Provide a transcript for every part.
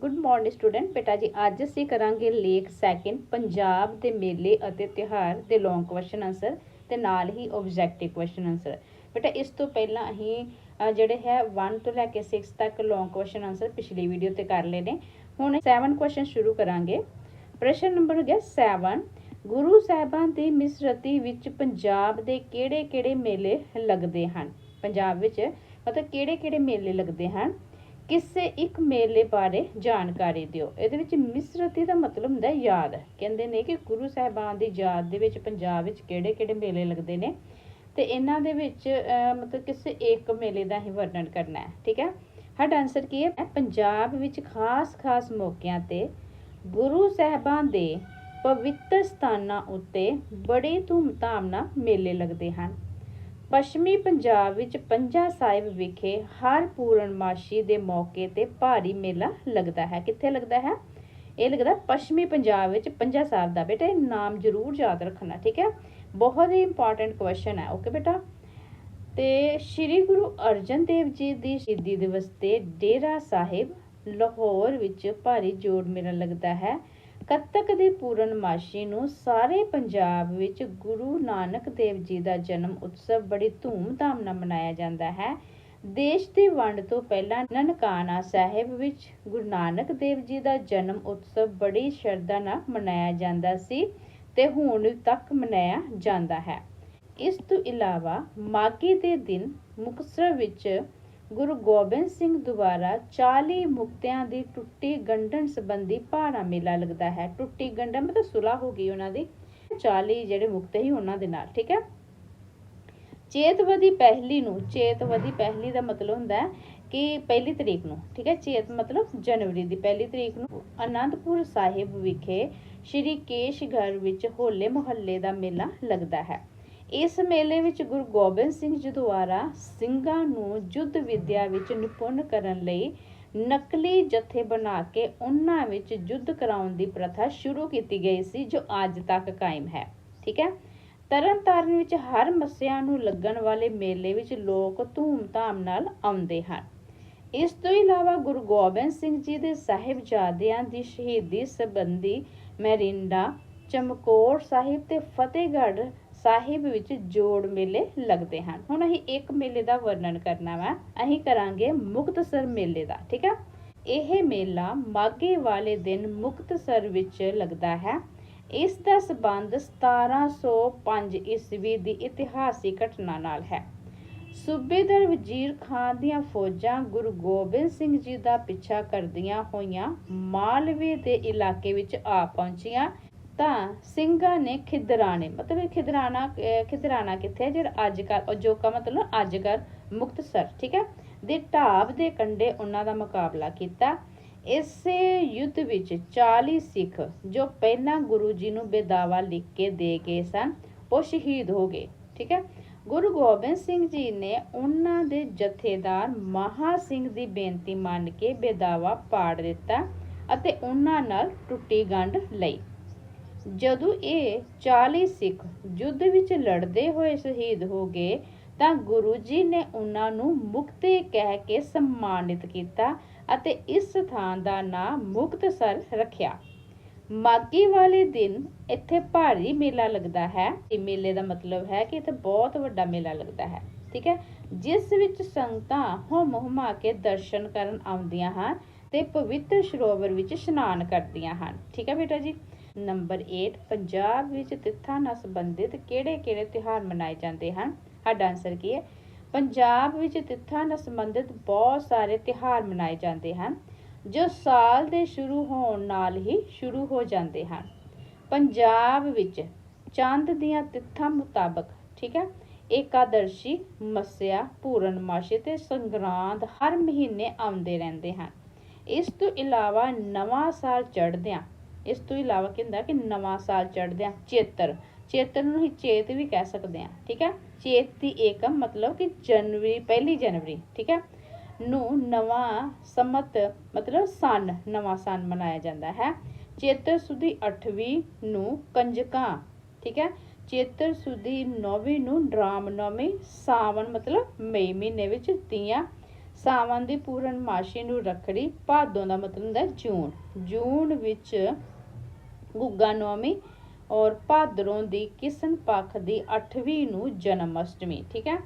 Good morning student ਬੇਟਾ ਜੀ ਅੱਜ ਅਸੀਂ ਕਰਾਂਗੇ ਲੇਖ ਸੈਕਿੰਡ ਪੰਜਾਬ ਦੇ ਮੇਲੇ ਅਤੇ ਤਿਉਹਾਰ ਦੇ ਲੌਂਗ ਕੁਐਸਚਨ ਆਨਸਰ ਤੇ ਨਾਲ ਹੀ ਆਬਜੈਕਟਿਵ ਕੁਐਸਚਨ ਆਨਸਰ ਬੇਟਾ, ਇਸ ਤੋਂ ਪਹਿਲਾਂ ਅਸੀਂ ਜਿਹੜੇ ਹੈ 1 ਤੋਂ ਲੈ ਕੇ 6 ਤੱਕ ਲੌਂਗ ਕੁਐਸਚਨ ਆਨਸਰ ਪਿਛਲੀ ਵੀਡੀਓ ਤੇ ਕਰ ਲਏ ਨੇ। ਹੁਣ 7 ਕੁਐਸਚਨ ਸ਼ੁਰੂ ਕਰਾਂਗੇ। ਪ੍ਰਸ਼ਨ ਨੰਬਰ ਹੋ ਗਿਆ 7 ਗੁਰੂ ਸਾਹਿਬਾਂ ਦੀ ਮਿਸਰਤੀ ਵਿੱਚ ਪੰਜਾਬ ਦੇ ਕਿਹੜੇ-ਕਿਹੜੇ ਮੇਲੇ ਲੱਗਦੇ ਹਨ? ਪੰਜਾਬ ਵਿੱਚ ਮਤਲਬ ਕਿਹੜੇ-ਕਿਹੜੇ ਮੇਲੇ ਲੱਗਦੇ ਹਨ? ਕਿਸੇ ਇੱਕ ਮੇਲੇ ਬਾਰੇ ਜਾਣਕਾਰੀ ਦਿਓ। ਇਹਦੇ ਵਿੱਚ ਮਿਸਰਤੀ ਦਾ ਮਤਲਬ ਹੁੰਦਾ ਯਾਦ। ਕਹਿੰਦੇ ਨੇ ਕਿ ਗੁਰੂ ਸਾਹਿਬਾਨ ਦੀ ਯਾਦ ਦੇ ਵਿੱਚ ਪੰਜਾਬ ਵਿੱਚ ਕਿਹੜੇ-ਕਿਹੜੇ ਮੇਲੇ ਲੱਗਦੇ ਨੇ ਤੇ ਇਹਨਾਂ ਦੇ ਵਿੱਚ ਮਤਲਬ ਕਿਸੇ ਇੱਕ ਮੇਲੇ ਦਾ ਹੀ ਵਰਣਨ ਕਰਨਾ ਹੈ। ਠੀਕ ਹੈ? ਸਾਡਾ ਆਨਸਰ ਕੀ ਹੈ? ਪੰਜਾਬ ਵਿੱਚ ਖਾਸ-ਖਾਸ ਮੌਕਿਆਂ ਤੇ ਗੁਰੂ ਸਾਹਿਬਾਨ ਦੇ ਪਵਿੱਤਰ ਸਥਾਨਾਂ ਉੱਤੇ ਬੜੇ ਧੂਮਧਾਮ ਨਾਲ ਮੇਲੇ ਲੱਗਦੇ ਹਨ। ਪੱਛਮੀ ਪੰਜਾਬ ਵਿੱਚ ਪੰਜਾ ਸਾਹਿਬ ਵਿਖੇ ਹਰ ਪੂਰਨਮਾਸ਼ੀ ਦੇ ਮੌਕੇ ਤੇ ਭਾਰੀ ਮੇਲਾ ਲੱਗਦਾ ਹੈ। ਕਿੱਥੇ ਲੱਗਦਾ ਹੈ? ਇਹ ਲੱਗਦਾ ਪੱਛਮੀ ਪੰਜਾਬ ਵਿੱਚ ਪੰਜਾ ਸਾਹਿਬ ਦਾ। ਬੇਟਾ, ਇਹ ਨਾਮ ਜ਼ਰੂਰ ਯਾਦ ਰੱਖਣਾ, ਠੀਕ ਹੈ? ਬਹੁਤ ਹੀ ਇੰਪੋਰਟੈਂਟ ਕੁਐਸਚਨ ਹੈ। ਓਕੇ ਬੇਟਾ? ਤੇ ਸ੍ਰੀ ਗੁਰੂ ਅਰਜਨ ਦੇਵ ਜੀ ਦੀ ਸ਼ਹੀਦੀ ਦਿਵਸ ਤੇ ਡੇਰਾ ਸਾਹਿਬ ਲਾਹੌਰ ਵਿੱਚ ਭਾਰੀ ਜੋੜ ਮੇਲਾ ਲੱਗਦਾ ਹੈ। ਕੱਤਕ ਦੀ ਪੂਰਨਮਾਸ਼ੀ ਨੂੰ ਸਾਰੇ ਪੰਜਾਬ ਵਿੱਚ ਗੁਰੂ ਨਾਨਕ ਦੇਵ ਜੀ ਦਾ ਜਨਮ ਉਤਸਵ ਬੜੀ ਧੂਮ-ਧਾਮ ਨਾਲ ਮਨਾਇਆ ਜਾਂਦਾ ਹੈ। ਦੇਸ਼ ਦੀ ਵੰਡ ਤੋਂ ਪਹਿਲਾਂ ਨਨਕਾਣਾ ਸਾਹਿਬ ਵਿੱਚ ਗੁਰੂ ਨਾਨਕ ਦੇਵ ਜੀ ਦਾ ਜਨਮ ਉਤਸਵ ਬੜੀ ਸ਼ਰਧਾ ਨਾਲ ਮਨਾਇਆ ਜਾਂਦਾ ਸੀ ਤੇ ਹੁਣ ਤੱਕ ਮਨਾਇਆ ਜਾਂਦਾ ਹੈ। ਇਸ ਤੋਂ ਇਲਾਵਾ ਮਾਘੀ ਦੇ ਦਿਨ ਮੁਕਤਸਰ ਵਿੱਚ ਗੁਰੂ ਗੋਬਿੰਦ ਸਿੰਘ ਦੁਆਰਾ 40 ਮੁਕਤਿਆਂ ਦੀ ਟੁੱਟੀ ਗੰਢਣ ਸੰਬੰਧੀ ਭਾਰਾ ਮੇਲਾ ਲੱਗਦਾ ਹੈ। ਟੁੱਟੀ ਗੰਢਣ ਮਤਲਬ ਸੁਲਾ ਹੋ ਗਈ ਉਹਨਾਂ ਦੀ। 40 ਜਿਹੜੇ ਮੁਕਤੇ ਸੀ ਉਹਨਾਂ ਦੇ ਨਾਲ, ਠੀਕ ਹੈ? ਚੇਤਵਦੀ ਪਹਿਲੀ ਨੂੰ, ਚੇਤਵਦੀ ਪਹਿਲੀ ਦਾ ਮਤਲਬ ਹੁੰਦਾ ਹੈ ਕਿ ਪਹਿਲੀ ਤਰੀਕ ਨੂੰ, ਠੀਕ ਹੈ? ਚੇਤ ਮਤਲਬ ਜਨਵਰੀ ਦੀ ਪਹਿਲੀ ਤਰੀਕ ਨੂੰ ਅਨੰਦਪੁਰ ਸਾਹਿਬ ਵਿਖੇ ਸ਼੍ਰੀ ਕੇਸ਼ਗੜ੍ਹ ਵਿੱਚ ਹੋਲੇ ਮੁਹੱਲੇ ਦਾ ਮੇਲਾ ਲੱਗਦਾ ਹੈ। ਇਸ ਮੇਲੇ ਵਿੱਚ ਗੁਰੂ ਗੋਬਿੰਦ ਸਿੰਘ ਜੀ ਦੁਆਰਾ ਸਿੰਘਾਂ ਨੂੰ ਯੁੱਧ ਵਿਦਿਆ ਵਿੱਚ ਨਿਪੁੰਨ ਕਰਨ ਲਈ ਨਕਲੀ ਜਥੇ ਬਣਾ ਕੇ ਉਹਨਾਂ ਵਿੱਚ ਯੁੱਧ ਕਰਾਉਣ ਦੀ ਪ੍ਰਥਾ ਸ਼ੁਰੂ ਕੀਤੀ ਗਈ ਸੀ, ਜੋ ਅੱਜ ਤੱਕ ਕਾਇਮ ਹੈ। ਠੀਕ ਹੈ? ਤਰਨਤਾਰਨ ਵਿੱਚ ਹਰ ਮੱਸਿਆ ਨੂੰ ਲੱਗਣ ਵਾਲੇ ਮੇਲੇ ਵਿੱਚ ਲੋਕ ਧੂਮ-ਧਾਮ ਨਾਲ ਆਉਂਦੇ ਹਨ। ਇਸ ਤੋਂ ਇਲਾਵਾ ਗੁਰੂ ਗੋਬਿੰਦ ਸਿੰਘ ਜੀ ਦੇ ਸਾਹਿਬਜ਼ਾਦਿਆਂ ਦੀ ਸ਼ਹੀਦੀ ਸੰਬੰਧੀ ਮੈਰਿੰਡਾ ਚਮਕੌਰ ਸਾਹਿਬ ਤੇ ਫਤਿਹਗੜ੍ਹ ਸਾਹਿਬ ਵਿੱਚ ਜੋੜ ਮੇਲੇ ਲੱਗਦੇ ਹਨ। ਹੁਣ ਅਸੀਂ ਇੱਕ ਮੇਲੇ ਦਾ ਵਰਣਨ ਕਰਨਾ ਵਾ। ਅਸੀਂ ਕਰਾਂਗੇ ਮੁਕਤਸਰ ਮੇਲੇ ਦਾ, ਠੀਕ ਹੈ ਇਹ ਮੇਲਾ ਮਾਘੇ ਵਾਲੇ ਦਿਨ ਮੁਕਤਸਰ ਵਿੱਚ ਲੱਗਦਾ ਹੈ। ਇਸ ਦਾ ਸਬੰਧ 1705 ਈਸਵੀ ਦੀ ਇਤਿਹਾਸਿਕ ਘਟਨਾ ਨਾਲ ਹੈ। ਸੂਬੇਦਾਰ ਵਜ਼ੀਰ ਖਾਨ ਦੀਆਂ ਫੌਜਾਂ ਗੁਰੂ ਗੋਬਿੰਦ ਸਿੰਘ ਜੀ ਦਾ ਪਿੱਛਾ ਕਰਦੀਆਂ ਹੋਈਆਂ ਮਾਲਵੇ ਦੇ ਇਲਾਕੇ ਵਿੱਚ ਆ ਪਹੁੰਚੀਆਂ। ਤਾਂ ਸਿੰਘਾਂ ਨੇ ਖਿਦਰਾਣੇ, ਮਤਲਬ ਖਿਦਰਾਣਾ ਖਿਦਰਾਣਾ ਕਿੱਥੇ ਹੈ? ਜਿਹੜਾ ਅੱਜ ਕੱਲ ਅਜੋਕਾ ਮਤਲਬ ਅੱਜ ਕੱਲ ਮੁਕਤਸਰ, ਠੀਕ ਹੈ? ਦੇ ਢਾਬ ਦੇ ਕੰਢੇ ਉਹਨਾਂ ਦਾ ਮੁਕਾਬਲਾ ਕੀਤਾ। ਇਸੇ ਯੁੱਧ ਵਿੱਚ 40 ਸਿੱਖ ਜੋ ਪਹਿਲਾਂ ਗੁਰੂ ਜੀ ਨੂੰ ਬੇਦਾਵਾ ਲਿਖ ਕੇ ਦੇ ਗਏ ਸਨ, ਉਹ ਸ਼ਹੀਦ ਹੋ ਗਏ, ਠੀਕ ਹੈ? ਗੁਰੂ ਗੋਬਿੰਦ ਸਿੰਘ ਜੀ ਨੇ ਉਹਨਾਂ ਦੇ ਜਥੇਦਾਰ ਮਹਾ ਸਿੰਘ ਦੀ ਬੇਨਤੀ ਮੰਨ ਕੇ ਬੇਦਾਵਾ ਪਾੜ ਦਿੱਤਾ ਅਤੇ ਉਹਨਾਂ ਨਾਲ ਟੁੱਟੀ ਗੰਢ ਲਈ। ਜਦੋਂ ਇਹ 40 ਸਿੱਖ ਯੁੱਧ ਵਿੱਚ ਲੜਦੇ ਹੋਏ ਸ਼ਹੀਦ ਹੋ ਗਏ, ਤਾਂ ਗੁਰੂ ਜੀ ਨੇ ਉਹਨਾਂ ਨੂੰ ਮੁਕਤੇ ਕਹਿ ਕੇ ਸਨਮਾਨਿਤ ਕੀਤਾ ਅਤੇ ਇਸ ਸਥਾਨ ਦਾ ਨਾਮ ਮੁਕਤਸਰ ਰੱਖਿਆ। ਮਾਗੀ ਵਾਲੇ ਦਿਨ ਇੱਥੇ ਭਾਰੀ ਮੇਲਾ ਲੱਗਦਾ ਹੈ। ਇਹ ਮੇਲੇ ਦਾ ਮਤਲਬ ਹੈ ਕਿ ਇੱਥੇ ਬਹੁਤ ਵੱਡਾ ਮੇਲਾ ਲੱਗਦਾ ਹੈ, ਠੀਕ ਹੈ? ਜਿਸ ਵਿੱਚ ਸੰਗਤਾਂ ਹੁਮ ਹੁਮਾ ਕੇ ਦਰਸ਼ਨ ਕਰਨ ਆਉਂਦੀਆਂ ਹਨ ਤੇ ਪਵਿੱਤਰ ਸਰੋਵਰ ਵਿੱਚ ਇਸ਼ਨਾਨ ਕਰਦੀਆਂ ਹਨ, ਠੀਕ ਹੈ ਬੇਟਾ ਜੀ? ਨੰਬਰ 8 ਪੰਜਾਬ ਵਿੱਚ ਤਿੱਥਾਂ ਨਾਲ ਸੰਬੰਧਿਤ ਕਿਹੜੇ-ਕਿਹੜੇ ਤਿਉਹਾਰ ਮਨਾਏ ਜਾਂਦੇ ਹਨ? ਸਾਡਾ ਆਨਸਰ ਕੀ ਹੈ? ਪੰਜਾਬ ਵਿੱਚ ਤਿੱਥਾਂ ਨਾਲ ਸੰਬੰਧਿਤ ਬਹੁਤ ਸਾਰੇ ਤਿਉਹਾਰ ਮਨਾਏ ਜਾਂਦੇ ਹਨ, ਜੋ ਸਾਲ ਦੇ ਸ਼ੁਰੂ ਹੋਣ ਨਾਲ ਹੀ ਸ਼ੁਰੂ ਹੋ ਜਾਂਦੇ ਹਨ। ਪੰਜਾਬ ਵਿੱਚ ਚੰਦ ਦੀਆਂ ਤਿੱਥਾਂ ਮੁਤਾਬਕ, ਠੀਕ ਹੈ ਏਕਾਦਰਸ਼ੀ ਮੱਸਿਆ, ਪੂਰਨਮਾਸ਼ੀ ਤੇ ਸੰਗਰਾਂਦ ਹਰ ਮਹੀਨੇ ਆਉਂਦੇ ਰਹਿੰਦੇ ਹਨ। ਇਸ ਤੋਂ ਇਲਾਵਾ ਨਵਾਂ ਸਾਲ ਚੜ੍ਹਦਿਆਂ ਇਸ ਤੋਂ ਇਲਾਵਾ ਕੀ ਹੁੰਦਾ ਕਿ ਨਵਾਂ ਸਾਲ ਚੜ੍ਹਦਿਆਂ ਚੇਤਰ। ਚੇਤਰ ਨੂੰ ਹੀ ਚੇਤ ਵੀ ਕਹਿ ਸਕਦੇ ਹਾਂ ਠੀਕ ਹੈ ਚੇਤ ਦੀ ਏਕਮ ਮਤਲਬ ਕਿ ਜਨਵਰੀ, ਪਹਿਲੀ ਜਨਵਰੀ, ਠੀਕ ਹੈ ਨੂੰ ਨਵਾਂ ਸਮਤ ਮਤਲਬ ਸਨ, ਨਵਾਂ ਸਨ ਮਨਾਇਆ ਜਾਂਦਾ ਹੈ। ਚੇਤਰ ਸੁਦੀ 8ਵੀਂ ਨੂੰ ਕੰਜਕਾਂ, ਠੀਕ ਹੈ ਚੇਤਰ ਸੁਦੀ 9ਵੀਂ ਨੂੰ ਰਾਮਨੌਮੀ ਸਾਵਣ ਮਤਲਬ ਮਈ ਮਹੀਨੇ ਵਿੱਚ ਤੀਆਂ। ਸਾਵਣ ਦੀ ਪੂਰਨਮਾਸ਼ੀ ਨੂੰ ਰੱਖੜੀ, ਭਾਦੋਂ ਦਾ ਮਤਲਬ ਹੁੰਦਾ ਜੂਨ। ਜੂਨ ਵਿੱਚ ਗੁੱਗਾ ਨੌਮੀ ਔਰ ਭਾਦਰੋਂ ਦੀ ਕਿਸਨ ਪੱਖ ਦੀ 8ਵੀਂ ਨੂੰ ਜਨਮ ਅਸ਼ਟਮੀ, ਠੀਕ ਹੈ?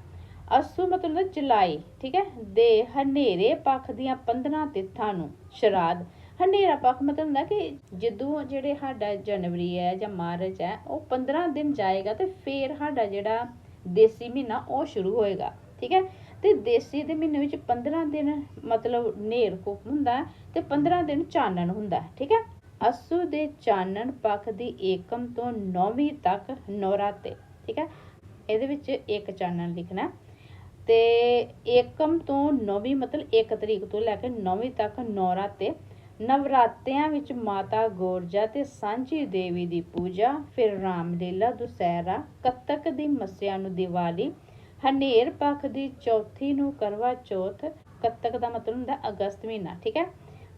ਅਸੂ ਮਤਲਬ ਜੁਲਾਈ, ਠੀਕ ਹੈ? ਦੇ ਹਨੇਰੇ ਪੱਖ ਦੀਆਂ 15 ਤਿੱਥਾਂ ਨੂੰ, ਸ਼ਰਾਧ। ਹਨੇਰਾ ਪੱਖ ਮਤਲਬ ਹੁੰਦਾ ਕਿ ਜਦੋਂ ਜਿਹੜੇ ਸਾਡਾ ਜਨਵਰੀ ਹੈ ਜਾਂ ਮਾਰਚ ਹੈ, ਉਹ 15 ਦਿਨ ਜਾਏਗਾ ਤੇ ਫੇਰ ਸਾਡਾ ਜਿਹੜਾ ਦੇਸੀ ਮਹੀਨਾ, ਉਹ ਸ਼ੁਰੂ ਹੋਏਗਾ, ਠੀਕ ਹੈ? ਤੇ ਦੇਸੀ ਦੇ ਮਹੀਨੇ ਵਿੱਚ 15 ਦਿਨ ਮਤਲਬ ਨੇਰ ਕੁਪ ਹੁੰਦਾ ਹੈ ਤੇ 15 ਦਿਨ ਚਾਨਣ ਹੁੰਦਾ ਠੀਕ ਹੈ? ਅਸੂ ਦੇ ਚਾਨਣ ਪੱਖ ਦੀ ਏਕਮ ਤੋਂ ਨੌਵੀਂ ਤੱਕ ਨੌਰਾਤੇ ਠੀਕ ਹੈ ਇਹਦੇ ਵਿੱਚ ਇੱਕ ਚਾਨਣ ਲਿਖਣਾ ਹੈ। ਤੇ ਏਕਮ ਤੋਂ ਨੌਵੀਂ ਮਤਲਬ 1 ਤਰੀਕ ਤੋਂ ਲੈ ਕੇ ਨੌਵੀਂ ਤੱਕ ਨੌਰਾਤੇ ਨਵਰਾਤਿਆਂ ਵਿੱਚ ਮਾਤਾ ਗੋਰਜਾ ਤੇ ਸਾਂਝੀ ਦੇਵੀ ਦੀ ਪੂਜਾ, ਫਿਰ ਰਾਮਲੀਲਾ, ਦੁਸਹਿਰਾ, ਕੱਤਕ ਦੀ ਮੱਸਿਆ ਨੂੰ ਦੀਵਾਲੀ, ਹਨੇਰ ਪੱਖ ਦੀ ਚੌਥੀ ਨੂੰ ਕਰਵਾ ਚੌਥ, ਕੱਤਕ ਦਾ ਮਤਲਬ ਹੁੰਦਾ ਅਗਸਤ ਮਹੀਨਾ, ਠੀਕ ਹੈ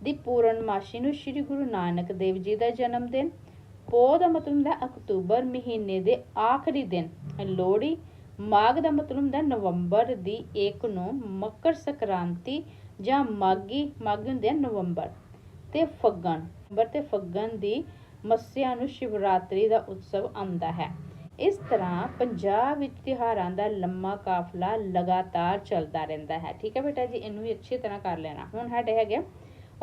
ਦੀ ਪੂਰਨਮਾਸ਼ੀ ਨੂੰ ਸ੍ਰੀ ਗੁਰੂ ਨਾਨਕ ਦੇਵ ਜੀ ਦਾ ਜਨਮ ਦਿਨ, ਪੋਹ ਦਾ ਮਤਲਬ ਹੁੰਦਾ ਅਕਤੂਬਰ ਮਹੀਨੇ ਦੇ ਆਖਰੀ ਦਿਨ, ਲੋਹੜੀ, ਮਾਘ ਦਾ ਮਤਲਬ ਹੁੰਦਾ ਨਵੰਬਰ ਦੀ 1 ਨੂੰ ਮਕਰ ਸੰਕ੍ਰਾਂਤੀ ਜਾਂ ਮਾਗੀ ਮਾਗੀ ਹੁੰਦੇ ਆ ਨਵੰਬਰ ਤੇ ਫੱਗਣ, ਨਵੰਬਰ ਤੇ ਫੱਗਣ ਦੀ ਮੱਸਿਆ ਨੂੰ ਸ਼ਿਵਰਾਤਰੀ ਦਾ ਉਤਸਵ ਆਉਂਦਾ ਹੈ। ਇਸ ਤਰ੍ਹਾਂ ਪੰਜਾਬ ਵਿੱਚ ਤਿਉਹਾਰਾਂ ਦਾ ਲੰਮਾ ਕਾਫਲਾ ਲਗਾਤਾਰ ਚੱਲਦਾ ਰਹਿੰਦਾ ਹੈ। ਠੀਕ ਹੈ ਬੇਟਾ ਜੀ, ਇਹਨੂੰ ਵੀ ਅੱਛੀ ਤਰ੍ਹਾਂ ਕਰ ਲੈਣਾ। ਹੁਣ ਸਾਡੇ ਹੈਗੇ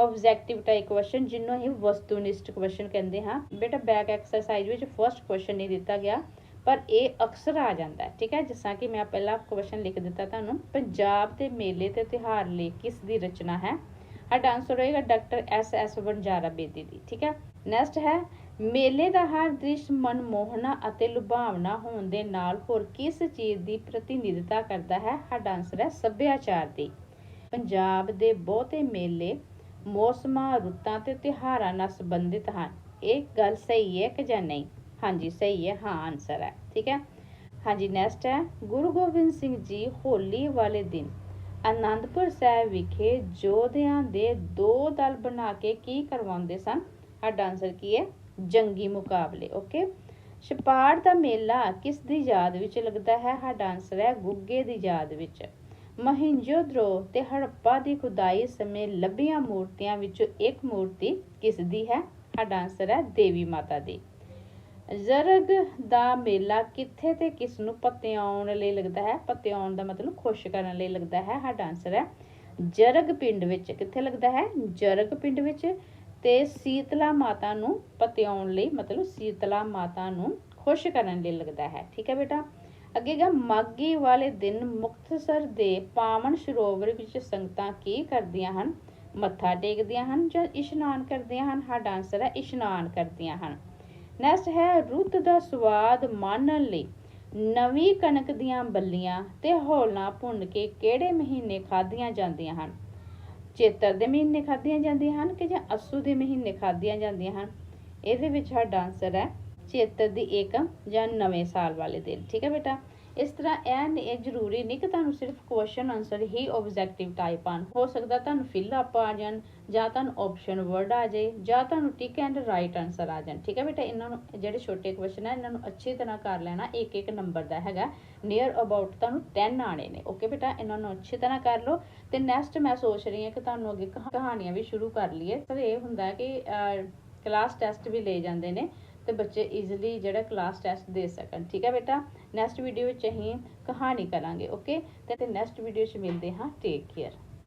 ਆਬਜੈਕਟਿਵ ਟਾਈਪ ਕੁਐਸਚਨ ਜਿਹਨੂੰ ਅਸੀਂ ਵਸਤੂਨਿਸ਼ਟ ਕੁਐਸਚਨ ਕਹਿੰਦੇ ਹਾਂ। ਬੇਟਾ ਬੈਕ ਐਕਸਰਸਾਈਜ਼ ਵਿੱਚ ਫਰਸਟ ਕੁਐਸਚਨ ਨਹੀਂ ਦਿੱਤਾ ਗਿਆ, ਪਰ ਇਹ ਅਕਸਰ ਆ ਜਾਂਦਾ ਹੈ, ਠੀਕ ਹੈ? ਜਿਸ ਤਰ੍ਹਾਂ ਕਿ ਮੈਂ ਪਹਿਲਾ ਕੁਐਸਚਨ ਲਿਖ ਦਿੱਤਾ ਤੁਹਾਨੂੰ। ਪੰਜਾਬ ਦੇ ਮੇਲੇ ਤੇ ਤਿਉਹਾਰ ਲਈ ਕਿਸ ਦੀ ਰਚਨਾ ਹੈ? ਸਾਡਾ ਆਨਸਰ ਹੋਏਗਾ doctor S S Vanjara Bedi ਦੀ, ਠੀਕ ਹੈ? ਨੈਕਸਟ ਹੈ, ਮੇਲੇ ਦਾ ਹਰ ਦ੍ਰਿਸ਼ ਮਨਮੋਹਣਾ ਅਤੇ ਲੁਭਾਵਣਾ ਹੋਣ ਦੇ ਨਾਲ ਹੋਰ ਕਿਸ ਚੀਜ਼ ਦੀ ਪ੍ਰਤੀਨਿਧਤਾ ਕਰਦਾ ਹੈ? ਸਾਡਾ ਆਨਸਰ ਹੈ ਸੱਭਿਆਚਾਰ ਦੀ। ਪੰਜਾਬ ਦੇ ਬਹੁਤੇ ਮੇਲੇ ਮੌਸਮਾਂ, ਰੁੱਤਾਂ ਤੇ ਤਿਉਹਾਰਾਂ ਨਾਲ ਸੰਬੰਧਿਤ ਹਨ। ਇਹ ਗੱਲ ਸਹੀ ਹੈ ਕਿ ਜਾਂ ਨਹੀਂ? ਹਾਂਜੀ, ਸਹੀ ਹੈ, ਹਾਂ ਆਨਸਰ ਹੈ। ਠੀਕ ਹੈ? ਹਾਂਜੀ ਨੈਕਸਟ ਹੈ। ਗੁਰੂ ਗੋਬਿੰਦ ਸਿੰਘ ਜੀ ਹੋਲੀ ਵਾਲੇ ਦਿਨ ਆਨੰਦਪੁਰ ਸਾਹਿਬ ਵਿਖੇ ਯੋਧਿਆਂ ਦੇ ਦੋ ਦਲ ਬਣਾ ਕੇ ਕੀ ਕਰਵਾਉਂਦੇ ਸਨ? ਸਾਡਾ ਆਨਸਰ ਕੀ ਹੈ? ਜੰਗੀ ਮੁਕਾਬਲੇ ਓਕੇ ਛਪਾੜ ਦਾ ਮੇਲਾ ਕਿਸ ਦੀ ਯਾਦ ਵਿੱਚ ਲੱਗਦਾ ਹੈ? ਸਾਡਾ ਆਨਸਰ ਹੈ ਗੁੱਗੇ ਦੀ ਯਾਦ ਵਿੱਚ। ਮਹਿੰਜੋਦੜੋ ਤੇ ਹੜੱਪਾ ਦੀ ਖੁਦਾਈ ਸਮੇਂ ਲੱਭੀਆਂ ਮੂਰਤੀਆਂ ਵਿੱਚੋਂ ਇੱਕ ਮੂਰਤੀ ਕਿਸ ਦੀ ਹੈ? ਸਾਡਾ ਆਨਸਰ ਹੈ ਦੇਵੀ ਮਾਤਾ ਦੀ। ਜ਼ਰਗ ਦਾ ਮੇਲਾ ਕਿੱਥੇ ਤੇ ਕਿਸ ਨੂੰ ਪਤਿਆਉਣ ਲਈ ਲੱਗਦਾ ਹੈ? ਪਤਿਆਉਣ ਦਾ ਮਤਲਬ ਖੁਸ਼ ਕਰਨ ਲਈ ਲੱਗਦਾ ਹੈ। ਸਾਡਾ ਆਨਸਰ ਹੈ ਜਰਗ ਪਿੰਡ ਵਿੱਚ। ਕਿੱਥੇ ਲੱਗਦਾ ਹੈ? ਜਰਗ ਪਿੰਡ ਵਿੱਚ। ਤੇ ਸੀਤਲਾ ਮਾਤਾ ਨੂੰ ਪਤਿਆਉਣ ਲਈ ਮਤਲਬ ਸੀਤਲਾ ਮਾਤਾ ਨੂੰ ਖੁਸ਼ ਕਰਨ ਲਈ ਲੱਗਦਾ ਹੈ। ਠੀਕ ਹੈ ਬੇਟਾ? ਅੱਗੇਗਾ ਮਾਗੀ ਵਾਲੇ ਦਿਨ ਮੁਕਤਸਰ ਦੇ ਪਾਵਨ ਸਰੋਵਰ ਵਿੱਚ ਸੰਗਤਾਂ ਕੀ ਕਰਦੀਆਂ ਹਨ? ਮੱਥਾ ਟੇਕਦੀਆਂ ਹਨ ਜਾਂ ਇਸ਼ਨਾਨ ਕਰਦੀਆਂ ਹਨ? ਸਾਡਾ ਆਨਸਰ ਹੈ, ਇਸ਼ਨਾਨ ਕਰਦੀਆਂ ਹਨ। ਨੈਕਸਟ ਹੈ, ਰੁੱਤ ਦਾ ਸਵਾਦ ਮਾਣਨ ਲਈ ਨਵੀਂ ਕਣਕ ਦੀਆਂ ਬੱਲੀਆਂ ਤੇ ਹੌਲਾਂ ਭੁੰਨ ਕੇ ਕਿਹੜੇ ਮਹੀਨੇ ਖਾਧੀਆਂ ਜਾਂਦੀਆਂ ਹਨ? ਚੇਤਰ ਦੇ ਮਹੀਨੇ ਖਾਧੀਆਂ ਜਾਂਦੀਆਂ ਹਨ ਕਿ ਜਾਂ ਅਸੂ ਦੇ ਮਹੀਨੇ ਖਾਧੀਆਂ ਜਾਂਦੀਆਂ ਹਨ? ਇਹਦੇ ਵਿੱਚ ਸਾਡਾ ਆਨਸਰ ਹੈ ਚੇਤਰ ਦੀ ਏਕਮ ਜਾਂ ਨਵੇਂ ਸਾਲ ਵਾਲੇ ਦਿਨ। ਠੀਕ ਹੈ ਬੇਟਾ? ਇਸ ਤਰ੍ਹਾਂ ਇਹ ਨੀ- ਇਹ ਜ਼ਰੂਰੀ ਨਹੀਂ ਕਿ ਤੁਹਾਨੂੰ ਸਿਰਫ ਕੁਐਸਚਨ ਆਨਸਰ ਹੀ ਆਬਜੈਕਟਿਵ ਟਾਈਪ ਆਣ ਹੋ ਸਕਦਾ ਤੁਹਾਨੂੰ ਫਿਲ ਅਪ ਆ ਜਾਣ, ਜਾਂ ਤੁਹਾਨੂੰ ਆਪਸ਼ਨ ਵਰਡ ਆ ਜਾਏ, ਜਾਂ ਤੁਹਾਨੂੰ ਟਿਕ ਐਂਡ ਰਾਈਟ ਆਨਸਰ ਆ ਜਾਣ। ਠੀਕ ਹੈ ਬੇਟਾ? ਇਹਨਾਂ ਨੂੰ ਜਿਹੜੇ ਛੋਟੇ ਕੁਐਸਚਨ ਆ, ਇਹਨਾਂ ਨੂੰ ਅੱਛੀ ਤਰ੍ਹਾਂ ਕਰ ਲੈਣਾ। ਇੱਕ ਇੱਕ ਨੰਬਰ ਦਾ ਹੈਗਾ। ਨੀਅਰ ਅਬਾਊਟ ਤੁਹਾਨੂੰ 10 ਆਣੇ ਨੇ। ਓਕੇ ਬੇਟਾ? ਇਹਨਾਂ ਨੂੰ ਅੱਛੀ ਤਰ੍ਹਾਂ ਕਰ ਲਓ। ਤੇ ਨੈਕਸਟ ਮੈਂ ਸੋਚ ਰਹੀ ਹਾਂ ਕਿ ਤੁਹਾਨੂੰ ਅੱਗੇ ਕਹਾਣੀਆਂ ਵੀ ਸ਼ੁਰੂ ਕਰ ਲਈਏ। ਪਰ ਇਹ ਹੁੰਦਾ ਕਿ ਕਲਾਸ ਟੈਸਟ ਵੀ ਲਏ ਜਾਂਦੇ ਨੇ। ਤੇ ਬੱਚੇ ਈਜ਼ੀਲੀ ਜਿਹੜਾ ਕਲਾਸ ਟੈਸਟ ਦੇ ਸਕਣ। ਠੀਕ ਹੈ ਬੇਟਾ? ਨੈਕਸਟ ਵੀਡੀਓ ਵਿੱਚ ਅਸੀਂ ਕਹਾਣੀ ਕਰਾਂਗੇ ਓਕੇ ਤੇ ਨੈਕਸਟ ਵੀਡੀਓ 'ਚ ਮਿਲਦੇ ਹਾਂ। Take care